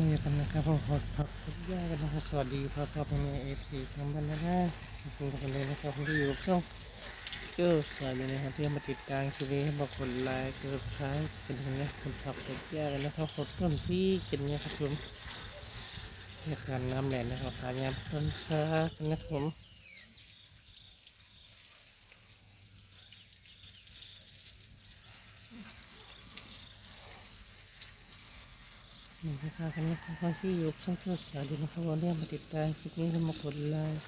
มาอยู่กันนะครับผมขอพักทุกย่ากันนะครับสวัสดีครับพ่อพ่อแม่เอฟซีทั้งบ้านนะนะขอบคุณกันเลยนะครับที่อยู่กับช่องเจ้าสายเลยนะครับที่มาติดตามคลิปนี้ให้บอกกดไลค์กดซับเป็นยังไงคนพักทุกย่ากันนะครับขอต้นที่กันเนี่ยครับผมเหตุการณ์น้ำแหลนนะครับสายงานต้นช้ากันนะครับผม นี่นะครับคันนี้คือคนที่อยู่ช่องโซเชียดีนะครับวันนี้มาติดตามคลิปนี้แล้วมากดไลค์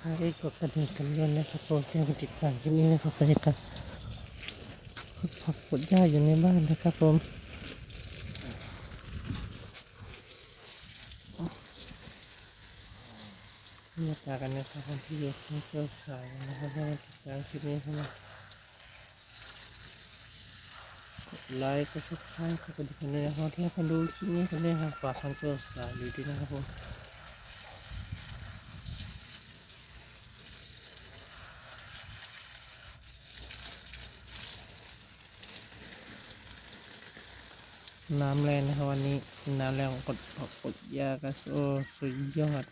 พาให้กดกระดิ่งกันด้วยนะครับผมเพื่อมาติดตามคลิปนี้นะครับไปกันผักกดหญ้าอยู่ในบ้านนะครับผมบรรยากาศกันนะครับคนที่อยู่ช่องโซเชียนะครับแล้วมาติดตามคลิปนี้ครับ ไลค์ก็ชักใช้ก็กระดิ่งเลยนะครับที่คนดูคลิปนี้กันเลยครับฝากคอนโทรลสายดีด้วยนะครับผมน้ำแรงนะครับวันนี้ น้ำแรงกดออกกดยากระโซสุดยอด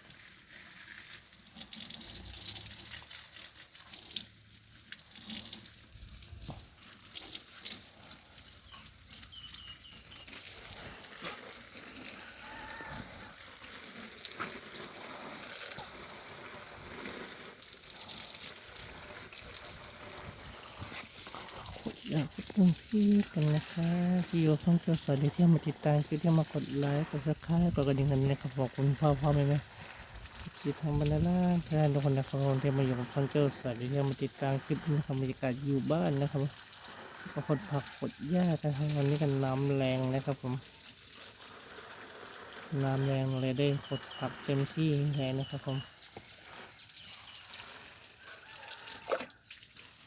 อยากขอบคุณพี่กันนะคะที่อยู่ช่องเจ้าสวัสดีที่มาติดตามคลิปที่มากดไลค์กดซับสไครต์กดกระดิ่งกันนะครับขอบคุณพ่อพ่อแม่แม่ที่ทำบรรดาเพื่อนทุกคนนะครับที่มาอยู่กับช่องเจ้าสวัสดีที่มาติดตามคลิปนี้ครับบรรยากาศอยู่บ้านนะครับก็คนผักกดหญ้ากันครับวันนี้กันน้ำแรงนะครับผมน้ำแรงเลยได้กดผักเต็มที่เลยนะครับผม